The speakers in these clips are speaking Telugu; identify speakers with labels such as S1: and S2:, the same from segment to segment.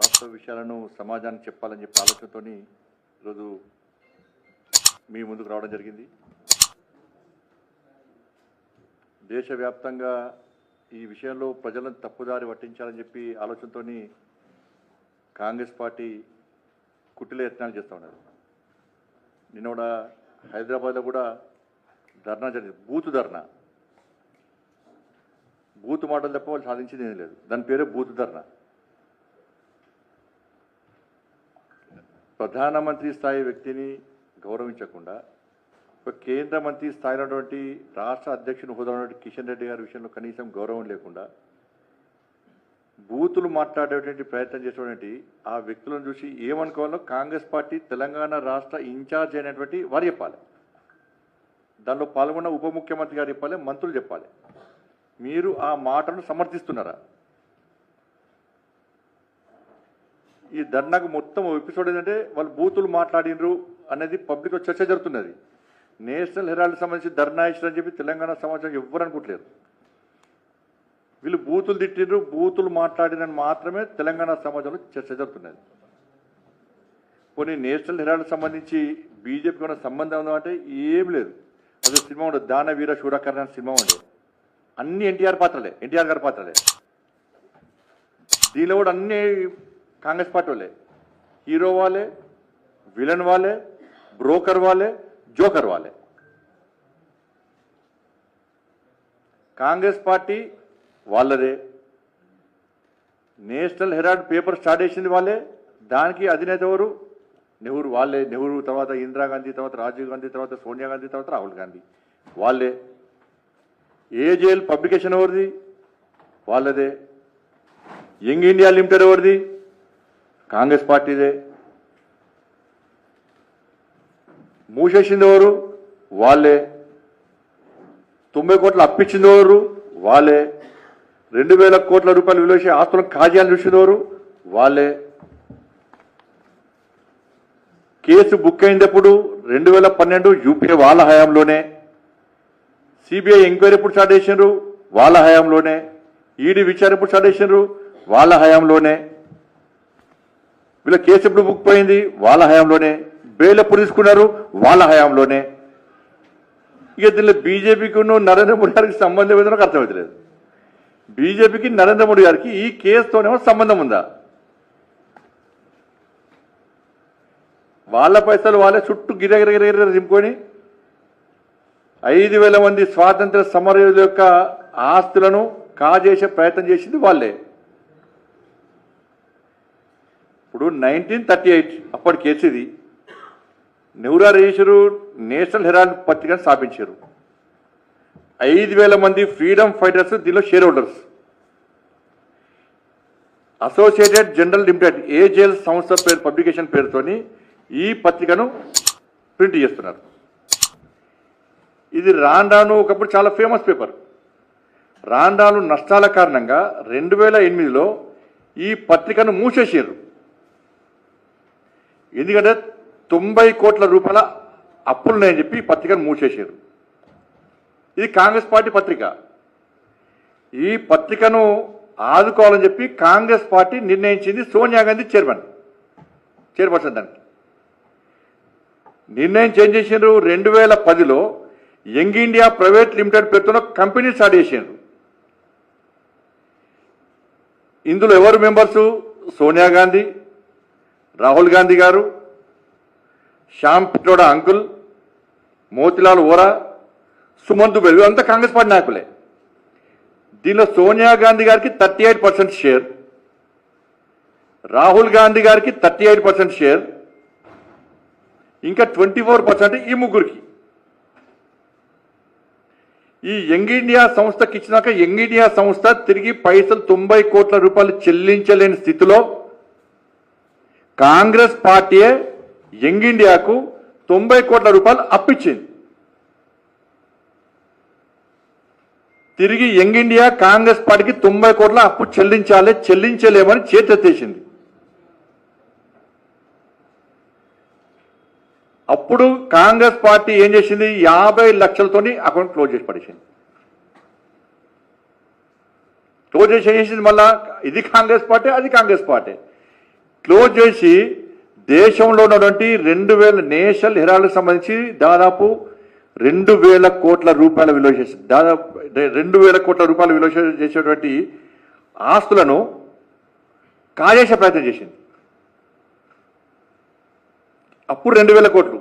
S1: వాస్తవ విషయాలను సమాజానికి చెప్పాలని చెప్పి ఆలోచనతో ఈరోజు మీ ముందుకు రావడం జరిగింది. దేశవ్యాప్తంగా ఈ విషయంలో ప్రజలను తప్పుదారి పట్టించాలని చెప్పి ఆలోచనతో కాంగ్రెస్ పార్టీ కుట్టిల యత్నాలు చేస్తూ ఉన్నారు. నిన్న కూడా హైదరాబాద్లో కూడా ధర్నా జరిగింది. బూత్ ధర్నా. బూత్ మాటలు తప్ప వాళ్ళు సాధించింది ఏం లేదు. దాని పేరే బూత్ ధర్నా. ప్రధానమంత్రి స్థాయి వ్యక్తిని గౌరవించకుండా ఒక కేంద్ర మంత్రి స్థాయిలో రాష్ట్ర అధ్యక్షుని హోదా కిషన్ రెడ్డి గారి విషయంలో కనీసం గౌరవం లేకుండా బూతులు మాట్లాడేటువంటి ప్రయత్నం చేసేటువంటి ఆ వ్యక్తులను చూసి ఏమనుకోవాలో కాంగ్రెస్ పార్టీ తెలంగాణ రాష్ట్ర ఇన్ఛార్జ్ అయినటువంటి వారు చెప్పాలి. దానిలో పాల్గొన్న ఉప ముఖ్యమంత్రి గారు చెప్పాలి మంత్రులు చెప్పాలి. మీరు ఆ మాటను సమర్థిస్తున్నారా? ఈ ధర్నాకు మొత్తం ఎపిసోడ్ ఏంటంటే వాళ్ళు బూతులు మాట్లాడినరు అనేది పబ్లిక్ చర్చ జరుగుతున్నది. నేషనల్ హెరాల్డ్ సంబంధించి ధర్నా ఇచ్చారని చెప్పి తెలంగాణ సమాచారం ఎవ్వరు అనుకోవట్లేదు. వీళ్ళు బూతులు తిట్టిండ్రు బూతులు మాట్లాడినని మాత్రమే తెలంగాణ సమాజంలో చర్చ జరుగుతున్నది. కొన్ని నేషనల్ హెరాల్డ్ సంబంధించి బీజేపీకి ఉన్న సంబంధం ఉందా అంటే ఏం లేదు. అది సినిమా ఉండదు. దాన వీర శూరకర్ణ అనే సినిమా ఉండదు. అన్ని ఎన్టీఆర్ పాత్రలే ఎన్టీఆర్ గారి పాత్రలే. దీనిలో కూడా అన్ని కాంగ్రెస్ పార్టీ వాళ్ళే. హీరో వాళ్ళే విలన్ వాళ్ళే బ్రోకర్ వాళ్ళే జోకర్ వాళ్ళే. కాంగ్రెస్ పార్టీ వాళ్ళదే. నేషనల్ హెరాల్డ్ పేపర్ స్టార్ట్ చేసింది వాళ్ళే. దానికి అధినేత ఎవరు? నెహ్రూ వాళ్ళే. నెహ్రూ తర్వాత ఇందిరాగాంధీ తర్వాత రాజీవ్ గాంధీ తర్వాత సోనియా గాంధీ తర్వాత రాహుల్ గాంధీ. వాళ్ళే. ఏజేఎల్ పబ్లికేషన్ ఎవరిది? వాళ్ళదే. యంగ్ ఇండియా లిమిటెడ్ ఎవరిది? కాంగ్రెస్ పార్టీదే. మూసేసింది ఎవరు వాళ్ళే. తొంభై కోట్లు అప్పించింది ఎవరు వాళ్ళే. రెండు వేల కోట్ల రూపాయలు విలువ చేసే ఆస్తులను కాజేయాలని చూసింది ఎవరు వాళ్ళే. కేసు బుక్ అయినప్పుడు రెండు వేల పన్నెండు యూపీఏ వాళ్ళ హయాంలోనే. సిబిఐ ఎంక్వైరీ ఎప్పుడు స్టార్ట్ చేసినారు వాళ్ళ హయాంలోనే. ఈడీ విచారణ ఎప్పుడు స్టార్ట్ చేసినారు వాళ్ళ హయాంలోనే. వీళ్ళ కేసు ఎప్పుడు బుక్ పోయింది? వాళ్ళ హయాంలోనే. బెయిల్ ఎప్పుడు తీసుకున్నారు? వాళ్ళ హయాంలోనే. ఇక దీనిలో బీజేపీకి నరేంద్ర మోడీ గారికి సంబంధం ఏదో నాకు అర్థమవుతలేదు బీజేపీకి నరేంద్ర మోడీ గారికి ఈ కేసుతోనేమో సంబంధం ఉందా? వాళ్ళ పైసలు వాళ్ళే చుట్టూ గిరగిరగిరగిర దింపుకొని ఐదు వేల మంది స్వాతంత్ర సమరయోధుల యొక్క ఆస్తులను కాజేసే ప్రయత్నం చేసింది వాళ్ళే. ఇప్పుడు నైన్టీన్ థర్టీ ఎయిట్ అప్పటి కేసు ఇది నేషనల్ హెరాల్డ్ పత్రికను స్థాపించారు. ఐదు వేల మంది ఫ్రీడమ్ ఫైటర్స్ దీనిలో share holders. Associated general limited AJL సంస్థ పేరు పబ్లికేషన్ పేరుతోని ఈ పత్రికను ప్రింట్ చేస్తున్నారు. ఇది రాండాను ఒకప్పుడు చాలా ఫేమస్ పేపర్. రాండాను నష్టాల కారణంగా రెండు వేల ఎనిమిదిలో ఈ పత్రికను మూసేసారు ఎందుకంటే తొంభై కోట్ల రూపాయల అప్పులున్నాయని చెప్పి పత్రికను మూసేసారు ఇది కాంగ్రెస్ పార్టీ పత్రిక. ఈ పత్రికను ఆదుకోవాలని చెప్పి కాంగ్రెస్ పార్టీ నిర్ణయించింది సోనియా గాంధీ చైర్మన్ చైర్పర్సన్ దానికి. నిర్ణయం చేంజ్ చేసిండ్రు రెండు వేల పదిలో యంగ్ ఇండియా ప్రైవేట్ లిమిటెడ్ పేరుతో కంపెనీ స్టార్ట్ చేసిండ్రు. ఇందులో ఎవరు మెంబర్సు? సోనియా గాంధీ రాహుల్ గాంధీ గారు శ్యామ్ పిట్రోడా అంకుల్ మోతిలాల్ ఓరా సుమంత్ బెల్ అంతా కాంగ్రెస్ పార్టీ నాయకులే. దీనిలో సోనియా గాంధీ గారికి thirty eight percent share Rahul Gandhi గారికి థర్టీ ఎయిట్ పర్సెంట్ షేర్ ఇంకా ట్వంటీ ఫోర్ పర్సెంట్ ఈ ముగ్గురికి. ఈ యంగ్ ఇండియా సంస్థకి ఇచ్చినాక యంగ్ ఇండియా సంస్థ తిరిగి పైసలు తొంభై కోట్ల రూపాయలు చెల్లించలేని స్థితిలో కాంగ్రెస్ పార్టీయే యంగ్ ఇండియాకు తొంభై కోట్ల రూపాయలు అప్పిచ్చింది. తిరిగి యంగ్ ఇండియా కాంగ్రెస్ పార్టీకి తొంభై కోట్ల అప్పు చెల్లించాలి చెల్లించలేమని చేతెత్తేసింది. అప్పుడు కాంగ్రెస్ పార్టీ ఏం చేసింది? యాభై లక్షలతోని అకౌంట్ క్లోజ్ చేసి పడేసింది. క్లోజ్ చేసి చేసింది మళ్ళా ఇది కాంగ్రెస్ పార్టీ అది కాంగ్రెస్ పార్టీ. క్లోజ్ చేసి దేశంలో ఉన్నటువంటి రెండు వేల నేషనల్ హెరాల్డ్కి సంబంధించి దాదాపు రెండు వేల కోట్ల రూపాయల విలువ చేసి దాదాపు రెండు వేల కోట్ల రూపాయల విలువ చేసేటువంటి ఆస్తులను కాజేసే ప్రయత్నం చేసింది. అప్పుడు రెండు వేల కోట్లు.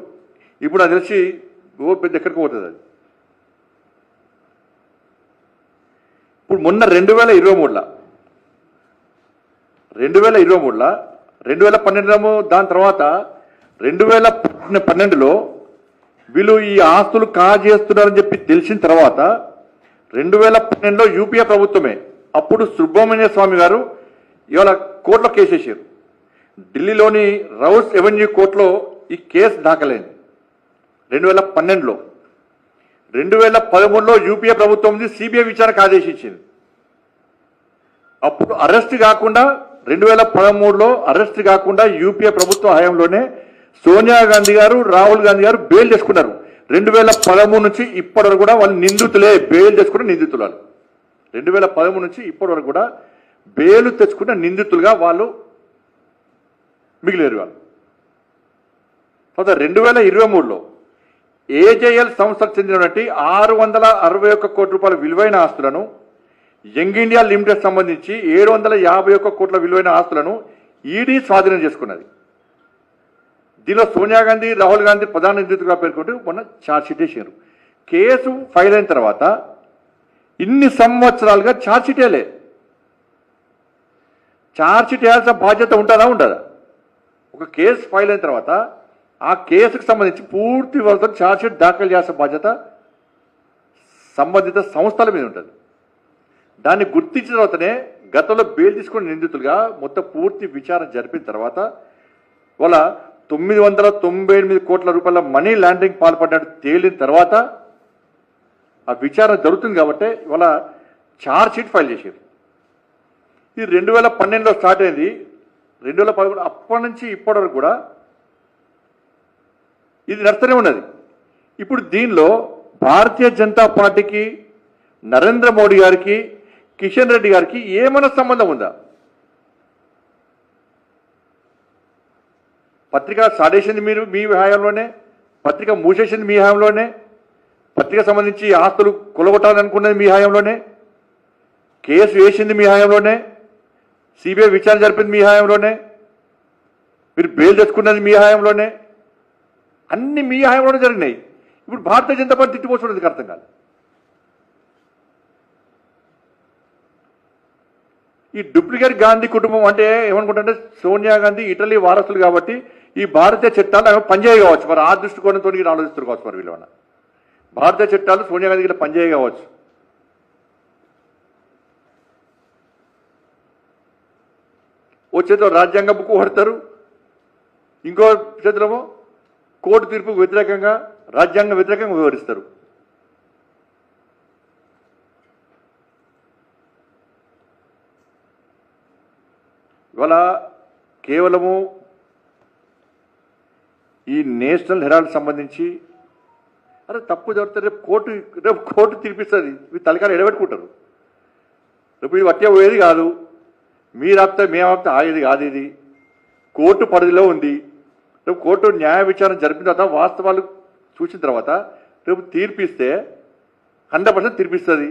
S1: ఇప్పుడు అది తెలిసి ఓ పెద్ద ఎక్కడికి పోతుంది అది. ఇప్పుడు మొన్న రెండు వేల ఇరవై మూడులో రెండు వేల ఇరవై మూడులో రెండు వేల పన్నెండులో దాని తర్వాత రెండు వేల పన్నెండులో వీళ్ళు ఈ ఆస్తులు కాజేస్తున్నారని చెప్పి తెలిసిన తర్వాత రెండు వేల పన్నెండులో యూపీఏ ప్రభుత్వమే. అప్పుడు సుబ్రహ్మణ్య స్వామి గారు ఇవాళ కోర్టులో కేసేసారు ఢిల్లీలోని రౌస్ ఎవెన్యూ కోర్టులో ఈ కేసు దాఖలైంది. రెండు వేల పన్నెండులో. రెండు వేల పదమూడులో యూపీఏ ప్రభుత్వం సిబిఐ విచారణకు ఆదేశించింది. అప్పుడు అరెస్ట్ కాకుండా రెండు వేల పదమూడులో అరెస్ట్ కాకుండా యూపీఏ ప్రభుత్వ హయాంలోనే సోనియా గాంధీ గారు రాహుల్ గాంధీ గారు బెయిల్ చేసుకున్నారు. రెండు వేల పదమూడు నుంచి ఇప్పటి వరకు కూడా వాళ్ళు నిందితులే బెయిల్ తెచ్చుకున్న నిందితులు రెండు వేల పదమూడు నుంచి ఇప్పటి వరకు కూడా బెయిల్ తెచ్చుకున్న నిందితులుగా వాళ్ళు మిగిలేరు వాళ్ళు. తర్వాత రెండు వేల ఇరవై మూడులో ఏజేఎల్ సంస్థకు చెందినటువంటి ఆరు వందల అరవై ఒక్క కోట్ల రూపాయల విలువైన ఆస్తులను యంగ్ ఇండియా లిమిటెడ్ సంబంధించి ఏడు వందల యాభై ఒక్క కోట్ల విలువైన ఆస్తులను ఈడీ స్వాధీనం చేసుకున్నది. దీనిలో సోనియా గాంధీ రాహుల్ గాంధీ ప్రధాన నిందితులుగా పేర్కొంటూ మొన్న ఛార్జ్షీట్ వేసారు కేసు ఫైల్ అయిన తర్వాత ఇన్ని సంవత్సరాలుగా ఛార్జ్షీట్ వేయలే. ఛార్జ్షీట్ వేయాల్సిన బాధ్యత ఉంటుందా ఉండదా? ఒక కేసు ఫైల్ అయిన తర్వాత ఆ కేసుకు సంబంధించి పూర్తి వివరాలతో ఛార్జ్షీట్ దాఖలు చేయాల్సిన బాధ్యత సంబంధిత సంస్థల మీద ఉంటుంది. దాన్ని గుర్తించిన తర్వాతనే గతంలో బెయిల్ తీసుకున్న నిందితులుగా మొత్తం పూర్తి విచారణ జరిపిన తర్వాత వాళ్ళ తొమ్మిది వందల తొంభై ఎనిమిది కోట్ల రూపాయల మనీ లాండరింగ్ పాల్పడ్డాడు తేలిన తర్వాత ఆ విచారణ జరుగుతుంది కాబట్టి ఇవాళ ఛార్జ్ షీట్ ఫైల్ చేశారు. ఇది రెండు వేల పన్నెండులో స్టార్ట్ అయింది. రెండు వేల పదకొండు అప్పటి నుంచి ఇప్పటి వరకు కూడా ఇది నడుస్తూనే ఉన్నది. ఇప్పుడు దీనిలో భారతీయ జనతా పార్టీకి నరేంద్ర మోడీ గారికి కిషన్ రెడ్డి గారికి ఏమైనా సంబంధం ఉందా? పత్రిక సాడేసింది మీరు మీ హయాంలోనే పత్రిక మూసేసింది మీ హయాంలోనే పత్రిక సంబంధించి ఆస్తులు కొలగొట్టాలనుకున్నది మీ హయాంలోనే కేసు వేసింది మీ హయాంలోనే సిబిఐ విచారణ జరిపింది మీ హయాంలోనే మీరు బెయిల్ తెచ్చుకున్నది మీ హయాంలోనే అన్ని మీ హయాంలోనే జరిగినాయి. ఇప్పుడు భారతీయ జనతా పార్టీ తిట్టిపోతున్నది అర్థం కాదు ఈ డూప్లికేట్ గాంధీ కుటుంబం అంటే ఏమనుకుంటుంటే సోనియా గాంధీ ఇటలీ వారసులు కాబట్టి ఈ భారతీయ చట్టాలు ఆమె పనిచేయ కావచ్చు. మరి ఆ దృష్టికోణంతో ఆలోచిస్తారు కావచ్చు మరి వీళ్ళ భారతీయ చట్టాలు సోనియా గాంధీ ఇట్లా పనిచేయ కావచ్చు. ఓ చేతిలో రాజ్యాంగ బుక్ పడతారు ఇంకో చేతిలో కోర్టు తీర్పుకు వ్యతిరేకంగా రాజ్యాంగ వ్యతిరేకంగా వివరిస్తారు ఇవాళ కేవలము ఈ నేషనల్ హెరాల్డ్ సంబంధించి అరే తప్పు జరిగితే రేపు కోర్టు రేపు కోర్టు తీర్పిస్తుంది. మీ తలకాలు ఎడబెట్టుకుంటారు. రేపు ఇది వట్టే పోయేది కాదు. మీరు ఆపితే మేము ఆగేది కాదు ఇది. కోర్టు పరిధిలో ఉంది. రేపు కోర్టు న్యాయ విచారణ జరిపిన తర్వాత వాస్తవాలు చూసిన తర్వాత రేపు తీర్పిస్తే హండ్రెడ్ పర్సెంట్ తీర్పిస్తుంది.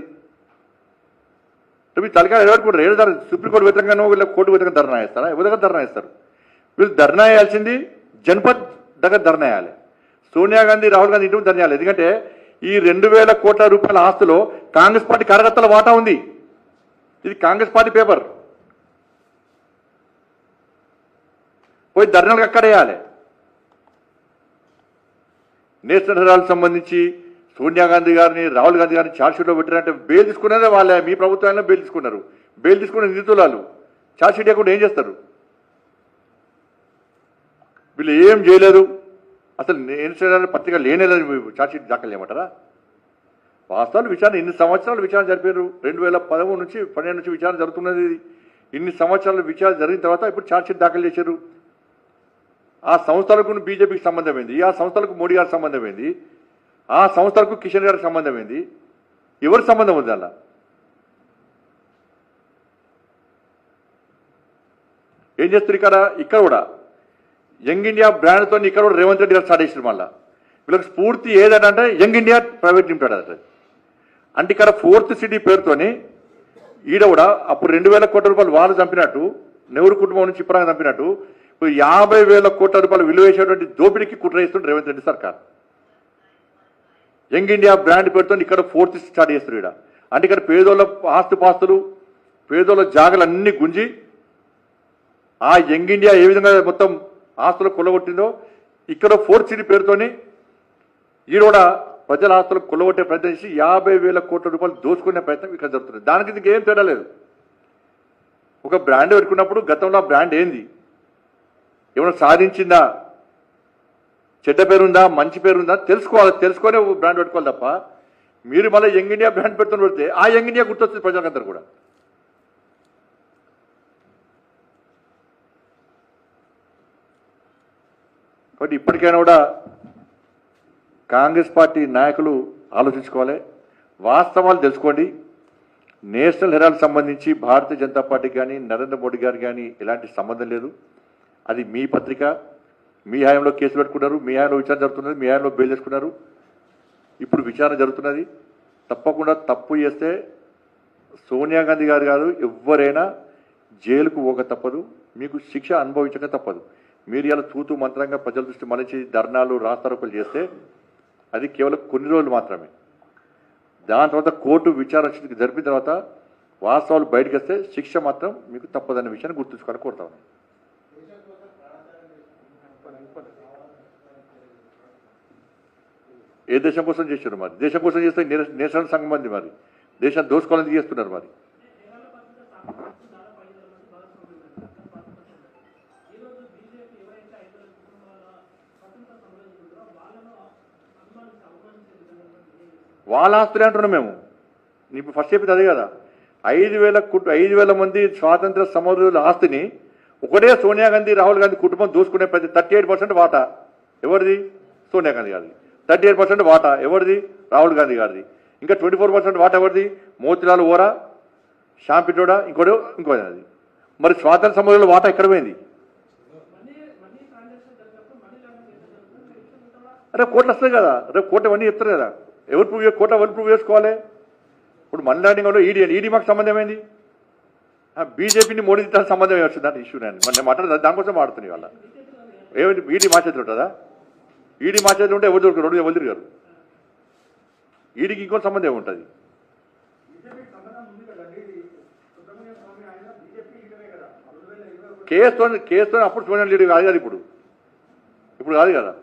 S1: రేపు ఈ తలకాయ ఎడబెట్టుకుంటారు ఏడు ధర సుప్రీంకోర్టు వ్యతిరేకంగానో వీళ్ళ కోర్టు వ్యతిరేకంగా ధర్నా వేస్తారా? ఎవరి దగ్గర ధర్నా వేస్తారు? వీళ్ళు ధర్నా వేయాల్సింది జనపద్ దగ్గర ధర్నా వేయాలి. సోనియా గాంధీ రాహుల్ గాంధీ ఇంటి ధర్నా వేయాలి. ఎందుకంటే ఈ రెండు వేల కోట్ల రూపాయల ఆస్తులో కాంగ్రెస్ పార్టీ కార్యకర్తల వాటా ఉంది. ఇది కాంగ్రెస్ పార్టీ పేపర్. పోయి ధర్నాలకు అక్కడ వేయాలి. నేషనల్ హెరాల్డ్ సంబంధించి సోనియా గాంధీ గారిని రాహుల్ గాంధీ గారిని ఛార్జ్షీట్లో పెట్టారంటే బెయిల్ తీసుకున్నదే వాళ్ళే. మీ ప్రభుత్వంలో బెయిల్ తీసుకున్నారు. బెయిల్ తీసుకున్న నిందితులు వాళ్ళు ఛార్జ్షీట్ ఇవ్వకుండా ఏం చేస్తారు? వీళ్ళు ఏం చేయలేదు. అసలు నేషనల్ పత్రిక లేనేలేదు ఛార్జ్షీట్ దాఖలు చేయమంటారా? వాస్తవాలు విచారణ ఇన్ని సంవత్సరాలు విచారణ జరిపారు. రెండు వేల పదమూడు నుంచి పన్నెండు నుంచి విచారణ జరుగుతున్నది ఇది. ఇన్ని సంవత్సరాలు విచారణ జరిగిన తర్వాత ఇప్పుడు ఛార్జ్షీట్ దాఖలు చేశారు. ఆ సంస్థలకు బీజేపీకి సంబంధమైంది. ఆ సంస్థలకు మోడీ గారికి సంబంధం ఏంది ఆ సంస్థలకు కిషన్ గారికి సంబంధం ఏంది? ఎవరి సంబంధం ఉంది అలా? ఏం చేస్తారు ఇక్కడ? ఇక్కడ కూడా. యంగ్ ఇండియా బ్రాండ్తో ఇక్కడ కూడా రేవంత్ రెడ్డి గారు స్టార్ట్ చేసారు మళ్ళా. వీళ్ళకి స్ఫూర్తి ఏదంటే యంగ్ ఇండియా ప్రైవేట్ లిమిటెడ్ అంటే. అంటే ఇక్కడ ఫోర్త్ సిటీ పేరుతోని ఈడ కూడా అప్పుడు రెండు వేల కోట్ల రూపాయలు వాళ్ళు చంపినట్టు నెహ్రూ కుటుంబం నుంచి ఇప్పటిగా చంపినట్టు ఇప్పుడు యాభై వేల కోట్ల రూపాయలు విలువ వేసేటువంటి దోపిడీకి కుట్ర చేస్తుంది రేవంత్ రెడ్డి సర్కార్. యంగ్ ఇండియా బ్రాండ్ పేరుతో ఇక్కడ ఫోర్త్ స్టార్ట్ చేస్తారు ఇక్కడ అంటే ఇక్కడ పేదోళ్ళ ఆస్తుపాస్తులు పేదోళ్ళ జాగలు అన్ని గుంజి ఆ యంగ్ ఇండియా ఏ విధంగా మొత్తం ఆస్తులు కొల్లగొట్టిందో ఇక్కడ ఫోర్త్ సిటీ పేరుతోని ఈడ కూడా ప్రజల ఆస్తులు కొల్లగొట్టే ప్రయత్నం చేసి యాభై వేల కోట్ల రూపాయలు దోచుకునే ప్రయత్నం ఇక్కడ జరుగుతుంది. దానికి దీనికి ఏం తేడా లేదు. ఒక బ్రాండ్ పెట్టుకున్నప్పుడు గతంలో ఆ బ్రాండ్ ఏంది? ఏమైనా సాధించిందా? చెడ్డ పేరుందా మంచి పేరుందా తెలుసుకోవాలి తెలుసుకునే బ్రాండ్ పెట్టుకోవాలి తప్ప మీరు మళ్ళీ యంగ్ ఇండియా బ్రాండ్ పెడుతున్న పెడితే ఆ యంగ్ ఇండియా గుర్తొస్తుంది ప్రజలకందరూ కూడా. కాబట్టి ఇప్పటికైనా కూడా కాంగ్రెస్ పార్టీ నాయకులు ఆలోచించుకోవాలి వాస్తవాలు తెలుసుకోండి. నేషనల్ హెరాల్డ్ సంబంధించి భారతీయ జనతా పార్టీ కానీ నరేంద్ర మోడీ గారు కానీ ఎలాంటి సంబంధం లేదు. అది మీ పత్రిక. మీ హయాంలో కేసు పెట్టుకున్నారు మీ హయాంలో విచారణ జరుగుతున్నది మీ హయాంలో బెయిల్ చేసుకున్నారు. ఇప్పుడు విచారణ జరుగుతున్నది. తప్పకుండా తప్పు చేస్తే సోనియా గాంధీ గారు కాదు ఎవరైనా జైలుకు పోక తప్పదు. మీకు శిక్ష అనుభవించక తప్పదు. మీరు ఇలా తూతూ మంత్రంగా ప్రజల దృష్టి మలిచి ధర్నాలు రాస్తారోకలు చేస్తే అది కేవలం కొన్ని రోజులు మాత్రమే. దాని తర్వాత కోర్టు విచారణ జరిపిన తర్వాత వాస్తవాలు బయటకు వస్తే శిక్ష మాత్రం మీకు తప్పదన్న విషయాన్ని గుర్తుంచుకొని కోరుతా ఏ దేశం కోసం చేశారు మరి? దేశం కోసం చేస్తే నేషనల్ సంఘం అంది మరి. దేశాన్ని దోసుకోవాలని చేస్తున్నారు మరి. వాళ్ళ ఆస్తులే అంటున్నాం మేము. ఇప్పుడు ఫస్ట్ చెప్పింది అదే కదా. ఐదు వేల కుటు ఐదు వేల మంది స్వాతంత్ర సమరుల ఆస్తిని ఒకటే సోనియా గాంధీ రాహుల్ గాంధీ కుటుంబం దోసుకునే ప్రతి థర్టీ ఎయిట్ పర్సెంట్ వాటా. ఎవరిది? సోనియా గాంధీ గారిది. థర్టీ ఎయిట్ పర్సెంట్ వాటా. ఎవరిది? రాహుల్ గాంధీ గారిది. ఇంకా ట్వంటీ ఫోర్ పర్సెంట్ వాటా ఎవరిది? మోతిలాల్ ఓరా షాంపిటోడా ఇంకోటి ఇంకో అది మరి స్వాతంత్ర సమయంలో వాటా ఎక్కడ పోయింది? రేపు కోట్లు వస్తాయి కదా. రేపు కోట అవన్నీ చెప్తారు కదా. ఎవరు ప్రూవ్ కోట ఎవరు ప్రూవ్ చేసుకోవాలి? ఇప్పుడు మనీ వల్ల ఈడీ ఈడీ మాకు సంబంధం ఏంది బీజేపీని మోడీ తిట్టాల్సిన సంబంధం ఏమి వచ్చింది? దాని ఇష్యూ నేను మన మాట్లాడదా దానికోసం మాడుతున్నాయి వాళ్ళ ఏమిటి ఈడీ మా చేతిలో ఉంటుందా? ఈడీ మా చేతిలో ఉంటే ఎవరు దొరకరు రెండు ఎవరు తిరిగారు. ఈడీకి ఇంకో సంబంధం ఏముంటుంది? కేసుతో కేసుతో అప్పుడు సోనియా లీడర్ కాదు కదా ఇప్పుడు? ఇప్పుడు కాదు కదా?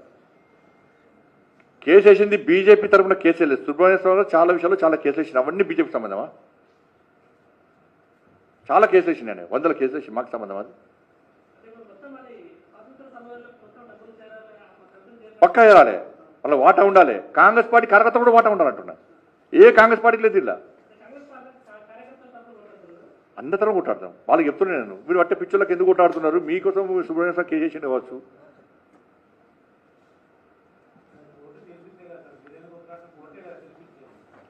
S1: కేసు వేసింది బీజేపీ తరఫున కేసు వేయలేదు. సుబ్రహ్మణ్య స్వామి చాలా విషయాల్లో చాలా కేసులు వేసింది అవన్నీ బీజేపీ సంబంధమా? చాలా కేసు వేసింది వందల కేసు వేసి మాకు సంబంధం అది? పక్కా చేయాలి. వాళ్ళ వాటా ఉండాలి. కాంగ్రెస్ పార్టీ కార్యకర్త కూడా వాటా ఉండాలంటున్నా ఏ కాంగ్రెస్ పార్టీకి లేదు ఇలా. అందరి కొట్టాడతాం వాళ్ళకి చెప్తున్నాను నేను. మీరు అట్టే పిక్చర్లకు ఎందుకు కొట్టాడుతున్నారు మీకోసం సుబ్రహ్మణ్య స్వామి కేసు చేసిండు కావచ్చు.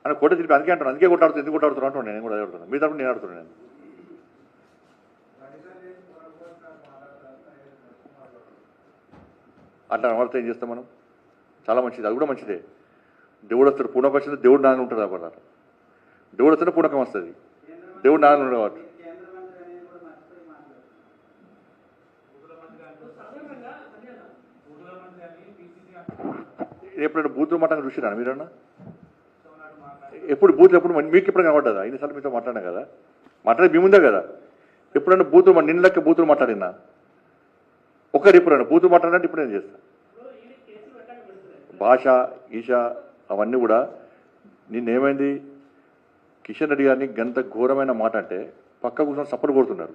S1: అని కోట తిరిపి అందుకే అంటాను అందుకే కొట్టాడుతుంది ఎందుకు కొట్టాడుతున్నా అంటున్నాను నేను కూడా. అదే అడుగుతున్నాను మీ తరపు నేను ఆడుతున్నాను నేను. అట్లా వాడితే ఏం చేస్తాం మనం? చాలా మంచిది. అది కూడా మంచిదే. దేవుడు వస్తాడు పూనకం వచ్చింది దేవుడు నాన్న ఉంటుంది అప్పుడు దేవుడు వస్తే పూనకం వస్తుంది. దేవుడు నాన్న ఉండేవాడు ఎప్పుడైనా బూతులు మాట్లాడి చూసిరా మీరన్నా? ఎప్పుడు బూతులు ఎప్పుడు మీకు ఎప్పుడు కనబడ్డదా? ఇన్నిసార్లు మీతో మాట్లాడినా కదా? మాట్లాడే మీ ముందే కదా. ఎప్పుడైనా బూతులు నిన్న లెక్క బూతులు మాట్లాడినా? ఒకరు ఎప్పుడైనా బూతు మాట్లాడినట్టు ఇప్పుడు నేను చేస్తాను భాష ఈష అవన్నీ కూడా నిన్నేమైంది? కిషన్ రెడ్డి గారిని గంత ఘోరమైన మాట అంటే పక్క కూర్చొని సప్పలు కొడుతున్నారు.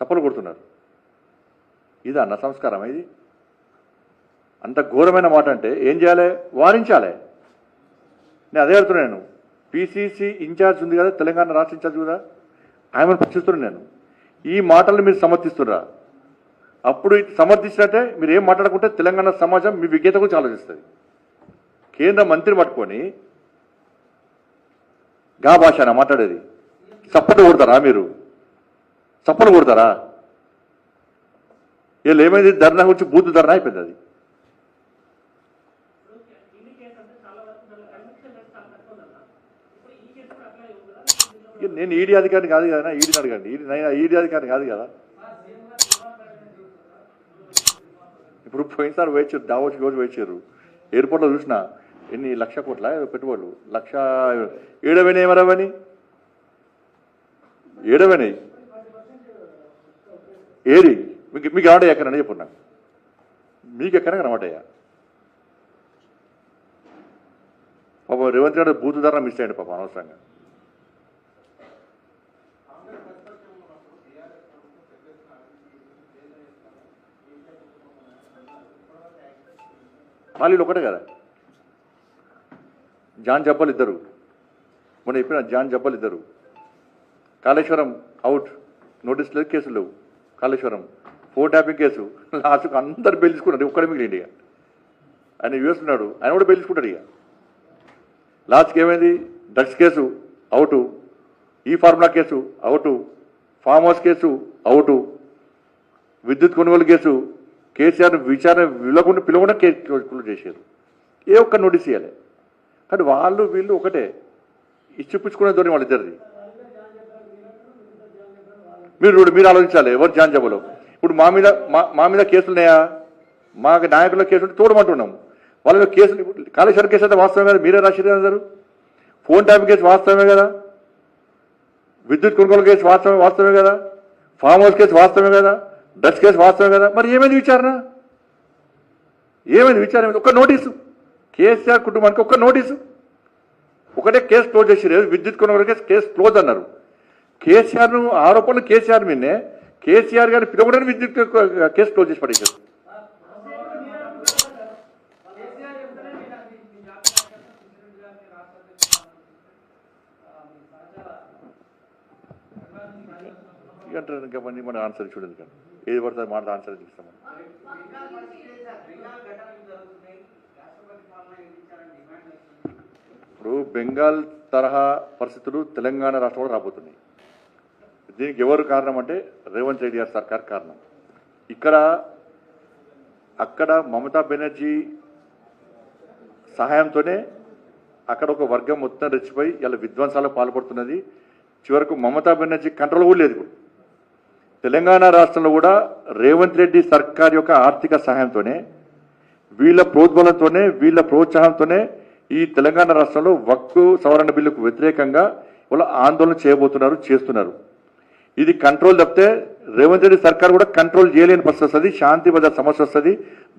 S1: సప్పలు కొడుతున్నారు. ఇది అన్న సంస్కారం ఇది? అంత ఘోరమైన మాట అంటే ఏం చేయాలి? వారించాలి. నేను అదే అడుగుతున్నాను నేను. ఇన్ఛార్జ్ ఉంది కదా తెలంగాణ రాష్ట్ర ఇన్ఛార్జ్ కదా ఆమెను ప్రశ్నిస్తున్నాను నేను. ఈ మాటలను మీరు సమర్థిస్తున్నారా? అప్పుడు సమర్థించినట్టే మీరు ఏం మాట్లాడుకుంటే తెలంగాణ సమాజం మీ విజ్ఞత గురించి ఆలోచిస్తుంది. కేంద్ర మంత్రిని పట్టుకొని గా భాషనా మాట్లాడేది. చప్పట్లు కొడతారా మీరు? చప్పట్లు కొడతారా? వీళ్ళు ఏమైంది ధర్నా గురించి బూత్ ధర్నా అయిపోయింది అది. నేను ఈడీ అధికారిని కాదు కదా ఈడీని అడగండి. ఈడీ ఈడీ అధికారిని కాదు కదా. ఇప్పుడు పోయినసారి వేచారు దావోస్ రోజు వేచారు ఎయిర్పోర్ట్లో చూసిన ఎన్ని లక్ష కోట్ల పెట్టుబడులు. లక్ష ఏడవైనాయి మరవని? ఏడవైనాయి? ఏది? మీకు మీకు ఏమంటే ఎక్కడని చెప్పు నాకు. మీకు ఎక్కడ కనబడ్డాయా? పాపం రేవంత్ రెడ్డి బూత్ ధర మిస్ అయ్యండి పాపం అనవసరంగా. ఖాళీలు ఒకటే కదా. జాన్ జబ్బలు ఇద్దరు. మొన్న చెప్పిన జాన్ జబ్బలు ఇద్దరు. కాళేశ్వరం అవుట్ నోటీస్ లేదు కేసులు లేవు. కాళేశ్వరం. Phone tapping case. లాస్ట్కు అందరు బెయిల్చుకున్నారు ఒక్కడే మిగిలిండి ఇక. ఆయన యూఎస్ ఉన్నాడు ఆయన కూడా బెయిల్చుకుంటాడు ఇక. లాస్ట్కి ఏమైంది? డ్రగ్స్ కేసు అవుటు ఈ formula case out farm house case out విద్యుత్ కొనుగోలు కేసు కేసీఆర్ విచారణ విలకుండా పిలవకుండా కేసు క్లోజ్ చేశారు. ఏ ఒక్క నోటీస్ ఇవ్వాలి కానీ వాళ్ళు వీళ్ళు ఒకటే. ఇచ్చిపుచ్చుకునే ధోరణి వాళ్ళిద్దరిది మీరు చూడు, మీరు ఆలోచించాలి. ఎవరు జాన్ జబ్బులు ఇప్పుడు మా మీద మా- మీద కేసులు ఉన్నాయా? మా నాయకుల కేసులు ఉంటే తోడమంటున్నాం. వాళ్ళ కేసులు కాళేశ్వరం కేసు అయితే వాస్తవమే కదా? మీరే రాశారు అందరు? ఫోన్ ట్యాప్ కేసు వాస్తవమే కదా? విద్యుత్ కొనుగోలు కేసు వాస్తవమే వాస్తవమే కదా? ఫామ్ హౌస్ కేసు వాస్తవమే కదా? డచ్ కేసు వాస్తవం కదా. మరి ఏమైంది విచారణ? ఏమైంది విచారణ? ఏమైంది? ఒక్క నోటీసు. కేసీఆర్ కుటుంబానికి ఒక్క నోటీసు. ఒకటే కేసు క్లోజ్ చేసిరు విద్యుత్ కొనుగోలు కేసు కేసు క్లోజ్ అన్నారు. కేసీఆర్ ఆరోపణలు కేసీఆర్ మీదనే. కేసీఆర్ గారిని పిలవడానికి విద్యుత్ కేసు క్లోజ్ చేసి పడేశారు. ఇక అంటారు ఇంకా మళ్ళీ మన ఆన్సర్ చూడదు కానీ ఏది పడుతుంది మాట ఆన్సర్ చూస్తాం ఇప్పుడు బెంగాల్ తరహా పరిస్థితులు తెలంగాణ రాష్ట్రంలో రాబోతున్నాయి. దీనికి ఎవరు కారణం అంటే రేవంత్ రెడ్డి గారి సర్కార్ కారణం. ఇక్కడ అక్కడ మమతా బెనర్జీ సహాయంతోనే అక్కడ ఒక వర్గం మొత్తం రెచ్చిపోయి ఇలా విధ్వంసాలకు పాల్పడుతున్నది. చివరకు మమతా బెనర్జీ కంట్రోల్ కూడా లేదు ఇప్పుడు. తెలంగాణ రాష్ట్రంలో కూడా రేవంత్ రెడ్డి సర్కార్ యొక్క ఆర్థిక సహాయంతోనే వీళ్ళ ప్రోద్బలంతోనే వీళ్ళ ప్రోత్సాహంతోనే ఈ తెలంగాణ రాష్ట్రంలో వక్కు సవరణ బిల్లుకు వ్యతిరేకంగా వాళ్ళ ఆందోళన చేయబోతున్నారు చేస్తున్నారు. ఇది కంట్రోల్ తప్పితే రేవంత్ రెడ్డి సర్కార్ కూడా కంట్రోల్ చేయలేని పరిస్థితి వస్తుంది శాంతి భద్రత సమస్య వస్తుంది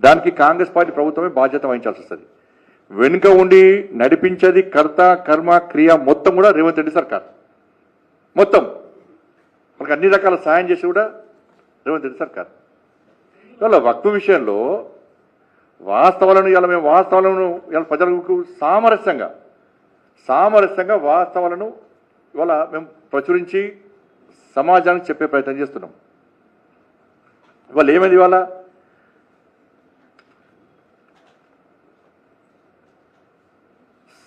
S1: దానికి కాంగ్రెస్ పార్టీ ప్రభుత్వమే బాధ్యత వహించాల్సి వస్తుంది. వెనుక ఉండి నడిపించేది కర్త కర్మ క్రియ మొత్తం కూడా రేవంత్ రెడ్డి సర్కార్. మొత్తం. మనకు అన్ని రకాల సాయం చేసి కూడా రేవంత్ రెడ్డి సర్కార్. ఇవాళ వక్ఫ్ విషయంలో వాస్తవాలను ఇలా మేము వాస్తవాలను ఇలా ప్రజలకు సామరస్యంగా సామరస్యంగా వాస్తవాలను ఇవాళ మేము ప్రచురించి సమాజానికి చెప్పే ప్రయత్నం చేస్తున్నాం. ఇవాళ ఏమైంది ఇవాళ?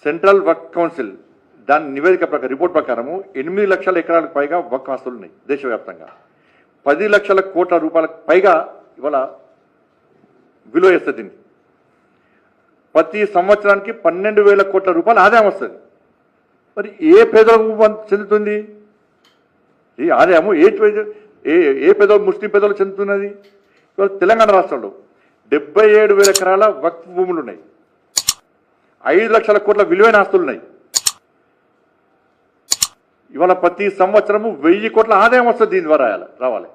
S1: సెంట్రల్ వర్క్ కౌన్సిల్ దాని నివేదిక ప్రకారం రిపోర్ట్ ప్రకారము ఎనిమిది లక్షల ఎకరాలకు పైగా వక్ ఆస్తులు ఉన్నాయి దేశవ్యాప్తంగా. పది లక్షల కోట్ల రూపాయలకు పైగా ఇవాళ విలువ వేస్తుంది దీన్ని. ప్రతి సంవత్సరానికి పన్నెండు వేల కోట్ల రూపాయల ఆదాయం వస్తుంది. మరి ఏ పేదలకు చెందుతుంది? ఈ ఆదాయము ఏ ఏ ఏ పేదలు ముస్లిం పేదలు చెందుతున్నది? ఇవాళ తెలంగాణ రాష్ట్రంలో డెబ్బై ఏడు వేల ఎకరాల వక్ఫ్ భూములు ఉన్నాయి ఐదు లక్షల కోట్ల విలువైన ఆస్తులు ఉన్నాయి ఇవాళ ప్రతి సంవత్సరము వెయ్యి కోట్ల ఆదాయం వస్తుంది దీని ద్వారా రావాలి.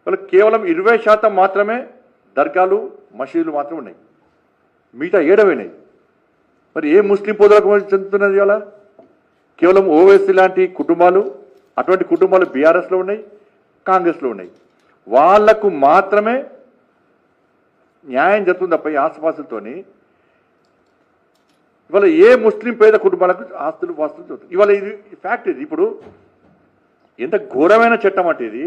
S1: ఇవాళ కేవలం ఇరవై శాతం మాత్రమే దర్గాలు మసీదులు మాత్రం ఉన్నాయి. మిగతా ఏడవైనాయి మరి ఏ ముస్లిం పొదలకు చెందుతున్నది ఇవాళ? కేవలం ఓవైసీ లాంటి కుటుంబాలు అటువంటి కుటుంబాలు బీఆర్ఎస్లో ఉన్నాయి కాంగ్రెస్లో ఉన్నాయి. వాళ్ళకు మాత్రమే న్యాయం జరుగుతుంది? తప్ప ఈ ఆసుపాసులతోని ఇవాళ ఏ ముస్లిం పేద కుటుంబాలకు ఆస్తులు వాస్తులు జరుగుతుంది ఇవాళ ఇది ఫ్యాక్ట్ ఇది ఇప్పుడు ఎంత ఘోరమైన చట్టం అంటే ఇది.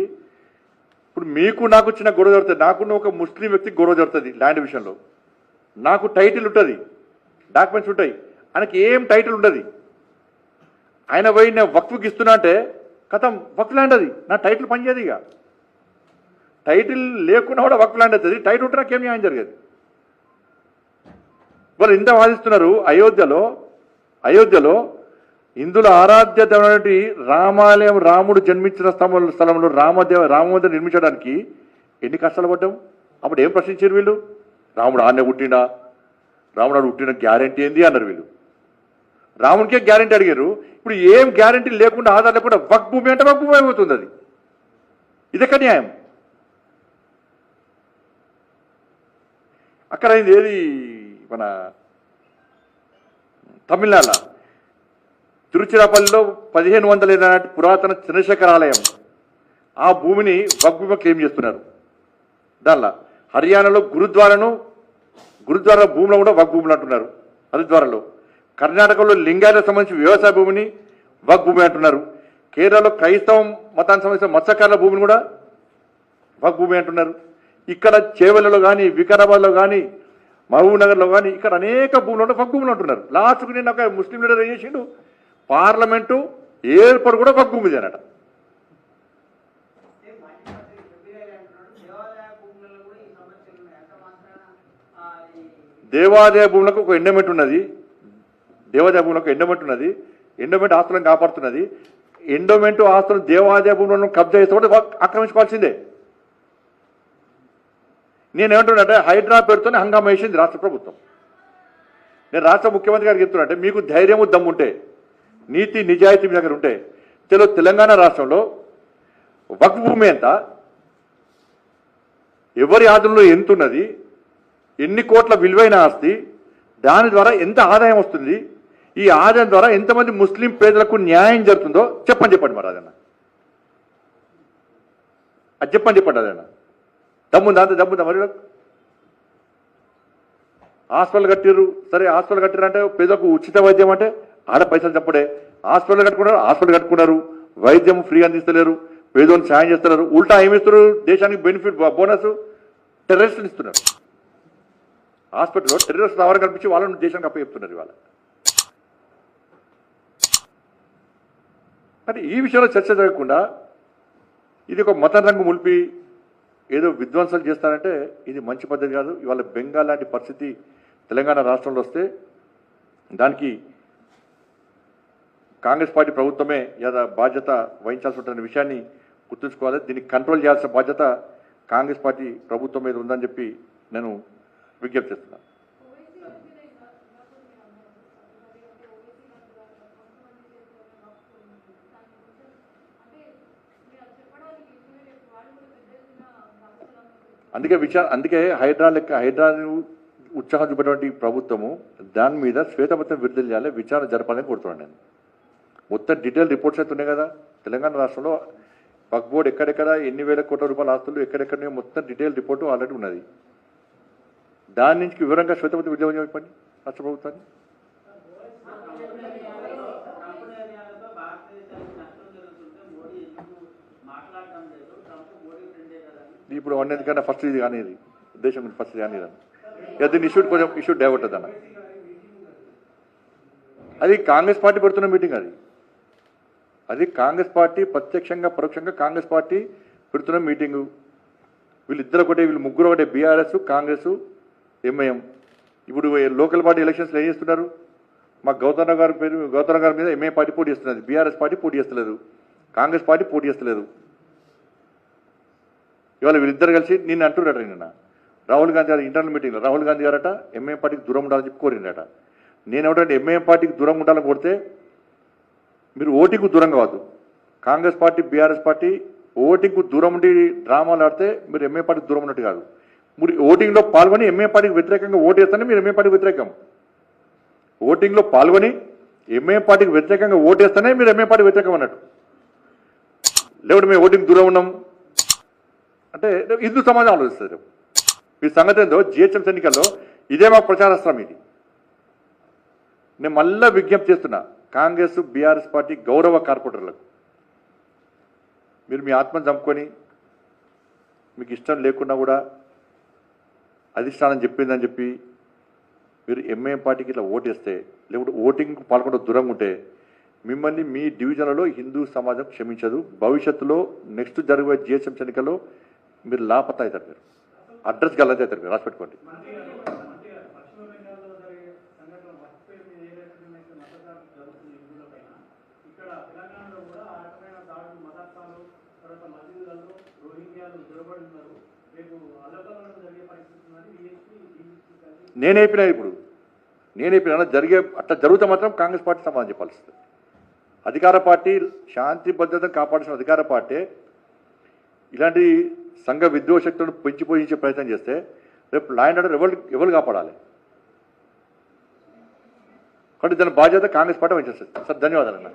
S1: ఇప్పుడు మీకు నాకు చిన్న గొడవ జరుగుతుంది. నాకున్న ఒక ముస్లిం వ్యక్తికి గొడవ జరుగుతుంది ల్యాండ్ విషయంలో. నాకు టైటిల్ ఉంటుంది డాక్యుమెంట్స్ ఉంటాయి. ఆయనకి ఏం టైటిల్ ఉండదు. ఆయన పోయి నేను వక్ఫ్కి ఇస్తున్నా అంటే కథం వక్ఫ్ ల్యాండ్ అది. నా టైటిల్ పనిచేయదు ఇక. టైటిల్ లేకున్నా కూడా వక్ ల్యాండ్ అవుతుంది. టైటిల్ ఉంటే నాకేం న్యాయం జరిగేది? వాళ్ళు ఇంత వాదిస్తున్నారు అయోధ్యలో అయోధ్యలో ఇందులో ఆరాధ్యమైనటువంటి రామాలయం రాముడు జన్మించిన స్థలం స్థలంలో రామదేవ రామమందిరం నిర్మించడానికి ఎన్ని కష్టాలు పడ్డాం? అప్పుడు ఏం ప్రశ్నించారు వీళ్ళు? రాముడు ఆనే పుట్టినా రాముడు ఆడు పుట్టిన గ్యారంటీ ఏంది అన్నారు వీళ్ళు. రామునికే గ్యారంటీ అడిగారు. ఇప్పుడు ఏం గ్యారంటీ లేకుండా ఆధార్ లేకుండా వక్ భూమి అంటే వక్ భూమి అయిపోతుంది అది. ఇదెక్క న్యాయం. అక్కడ ఏది మన తమిళనాడులో తిరుచిరాపల్లిలో పదిహేను వందల ఏళ్ళ నాటి పురాతన చంద్రశేఖర ఆలయం ఆ భూమిని వగ్భూమి క్లెయిమ్ చేస్తున్నారు? దానిలో హర్యానాలో గురుద్వారాను గురుద్వారా భూమిలో కూడా వగ్భూములు అంటున్నారు. హరిద్వారాలో కర్ణాటకలో లింగాలకు సంబంధించి వ్యవసాయ భూమిని వగ్భూమి అంటున్నారు. కేరళలో క్రైస్తవ మతానికి సంబంధించిన మత్స్యకారుల భూమిని కూడా వగ్భూమి అంటున్నారు. ఇక్కడ చేవెలలో కానీ వికారాబాద్లో కానీ మహబూబ్ నగర్లో కానీ ఇక్కడ అనేక భూములు ఉంటే వగ్భూములు అంటున్నారు. లాస్ట్కు నేను ఒక ముస్లిం లీడర్ ఏం చేసిండు? పార్లమెంటు ఏర్పాటు కూడా ఒక అన్నట
S2: అనట
S1: దేవాదాయ భూములకు ఒక ఎండోమెంట్ ఉన్నది. దేవాదాయ భూములకు ఎండమెంట్ ఉన్నది. ఎండోమెంట్ ఆస్తులను కాపాడుతున్నది. ఎండోమెంట్ ఆస్తులను దేవాదాయ భూములను కబ్జా చేస్తే కూడా ఆక్రమించుకోవాల్సిందే. నేనేమంటున్నానంటే హైడ్రా పేరుతోనే హంగామా వేసింది రాష్ట్ర ప్రభుత్వం. నేను రాష్ట్ర ముఖ్యమంత్రి గారికి చెప్తున్నా మీకు ధైర్యము దమ్ముంటే నీతి నిజాయితీ మీ దగ్గర ఉంటే తెలు తెలంగాణ రాష్ట్రంలో వక్ భూమి ఎంత ఎవరి ఆధునంలో ఎంత ఉన్నది ఎన్ని కోట్ల విలువైన ఆస్తి దాని ద్వారా ఎంత ఆదాయం వస్తుంది ఈ ఆదాయం ద్వారా ఎంతమంది ముస్లిం పేదలకు న్యాయం జరుగుతుందో చెప్పని చెప్పండి మరి అదన్నా అది చెప్పని చెప్పండి అదన్నా దమ్ముందా అంత దమ్ముందా మరి హాస్పిటల్ కట్టిర్రు. సరే హాస్పిటల్ కట్టిరంటే పేదకు పేదలకు ఉచిత వైద్యం అంటే ఆడ పైసలు చెప్పడే. హాస్పిటల్ కట్టుకున్నారు హాస్పిటల్ కట్టుకున్నారు. వైద్యం ఫ్రీ అందిస్తలేరు. పేదోని సాయం చేస్తున్నారు ఉల్టా ఏమిస్తారు దేశానికి బెనిఫిట్ బోనస్ టెర్రరిస్టులు ఇస్తున్నారు. హాస్పిటల్లో టెర్రరిస్ట్ రావడం కనిపించి వాళ్ళని దేశానికి అప్పచెప్తున్నారు ఇవాళ. అంటే ఈ విషయంలో చర్చ జరగకుండా ఇది ఒక మత రంగు ములిపి ఏదో విధ్వంసాలు చేస్తారంటే ఇది మంచి పద్ధతి కాదు. ఇవాళ బెంగాల్ లాంటి పరిస్థితి తెలంగాణ రాష్ట్రంలో వస్తే దానికి కాంగ్రెస్ పార్టీ ప్రభుత్వమే యథా బాధ్యత వహించాల్సి ఉంటున్న విషయాన్ని గుర్తుంచుకోవాలి. దీన్ని కంట్రోల్ చేయాల్సిన బాధ్యత కాంగ్రెస్ పార్టీ ప్రభుత్వం మీద ఉందని చెప్పి నేను విజ్ఞప్తి చేస్తున్నాను. అందుకే విచార అందుకే హైడ్రా లెక్క ఉత్సాహం చూపేటువంటి ప్రభుత్వము దాని మీద శ్వేతపత్రం విడుదల చేయాలి విచారణ జరపాలని కోరుతున్నాను నేను. మొత్తం డీటెయిల్ రిపోర్ట్స్ అయితే ఉన్నాయి కదా? తెలంగాణ రాష్ట్రంలో పక్బోర్డ్ ఎక్కడెక్కడ ఎన్ని వేల కోట్ల రూపాయల ఆస్తులు ఎక్కడెక్కడ మొత్తం డీటెయిల్ రిపోర్టు ఆల్రెడీ ఉన్నది. దాని నుంచి వివరంగా శ్వేతపత్రం విడుదల చెప్పండి రాష్ట్ర ప్రభుత్వాన్ని
S2: ట్రంప్ నిర్ణయాలతో భారతదేశానికి నష్టం జరుగుతుంటే మోడీ ఎందుకు మాట్లాడటం లేదు ట్రంప్ మోడీ ఫ్రెండే కదా
S1: ఇప్పుడు అన్నిటికన్నా ఫస్ట్ ఇది కానీ దేశం ఫస్ట్ ఇది కానీ ఇది ఇక దీన్ని ఇష్యూడ్ కొంచెం ఇష్యూ డైవర్ట్ అన్న అది కాంగ్రెస్ పార్టీ పెడుతున్న మీటింగ్ అది. అది కాంగ్రెస్ పార్టీ ప్రత్యక్షంగా పరోక్షంగా కాంగ్రెస్ పార్టీ పెడుతున్న మీటింగు వీళ్ళిద్దరు ఒకటే వీళ్ళు ముగ్గురు ఒకటే బీఆర్ఎస్ కాంగ్రెస్ ఎంఐఎం. ఇప్పుడు లోకల్ పార్టీ ఎలక్షన్స్లో ఏం చేస్తున్నారు? మా గౌతమ్ గారి పేరు గౌతమ్ గారి మీద ఎంఐ పార్టీ పోటీ చేస్తున్నది. బీఆర్ఎస్ పార్టీ పోటీ చేస్తలేదు. కాంగ్రెస్ పార్టీ పోటీ చేస్తలేదు. ఇవాళ వీళ్ళిద్దరు కలిసి నిన్ను అంటున్నాడు నిన్న. రాహుల్ గాంధీ గారు ఇంటర్నల్ మీటింగ్లో. రాహుల్ గాంధీ గారట ఎంఐఎం పార్టీకి దూరం ఉండాలని చెప్పి కోరిండట నేను ఏమిటంటే ఎంఏ పార్టీకి దూరం ఉండాలని కోరితే మీరు ఓటింగ్కు దూరం కావద్దు. కాంగ్రెస్ పార్టీ బీఆర్ఎస్ పార్టీ ఓటింగ్కు దూరం ఉండి డ్రామాలు ఆడితే మీరు ఎంఏ పార్టీకి దూరం ఉన్నట్టు కాదు. మీరు ఓటింగ్లో పాల్గొని ఎంఏ పార్టీకి వ్యతిరేకంగా ఓటు వేస్తానే మీరు ఎంఏ పార్టీకి వ్యతిరేకం. ఓటింగ్లో పాల్గొని ఎంఏ పార్టీకి వ్యతిరేకంగా ఓటు వేస్తేనే మీరు ఎంఏ పార్టీ వ్యతిరేకం అన్నట్టు. లేకుంటే మేము ఓటింగ్ దూరం ఉన్నాం. అంటే హిందూ సమాజం ఆలోచిస్తారు మీ సంగతి ఏందో జిహెచ్ఎంసీ ఎన్నికల్లో ఇదే మా ప్రచారాస్త్రం ఇది. నేను మళ్ళీ విజ్ఞప్తి చేస్తున్నా కాంగ్రెస్ బీఆర్ఎస్ పార్టీ గౌరవ కార్పొరేటర్లకు. మీరు మీ ఆత్మను చంపుకొని మీకు ఇష్టం లేకున్నా కూడా అధిష్టానం చెప్పిందని చెప్పి మీరు ఎంఏఎం పార్టీకి ఇట్లా ఓటేస్తే లేకుంటే ఓటింగ్ పాల్గొన్న దూరంగా ఉంటే మిమ్మల్ని మీ డివిజన్లలో హిందూ సమాజం క్షమించదు. భవిష్యత్తులో నెక్స్ట్ జరిగే జిహెచ్ఎంసీ ఎన్నికల్లో మీరు లాపత అవుతారు మీరు. అడ్రస్ గల్లంత అవుతారు మీరు రాసి పెట్టుకోండి. నేను ఇప్పుడు. నేను అయిపోయినా జరిగే అట్లా జరుగుతా మాత్రం కాంగ్రెస్ పార్టీ సమాధానం చెప్పాల్సి అధికార పార్టీ శాంతి భద్రతను కాపాడాల్సిన అధికార పార్టీ ఇలాంటి సంఘ విద్వేషక్తులను పెంచి పోషించే ప్రయత్నం చేస్తే రేపు ల్యాండ్ ఆర్డర్ ఎవరు ఎవరు కాపాడాలి? కాబట్టి దాని బాధ్యత కాంగ్రెస్ పార్టీ వహించేస్తుంది సార్ ధన్యవాదాలు అన్న.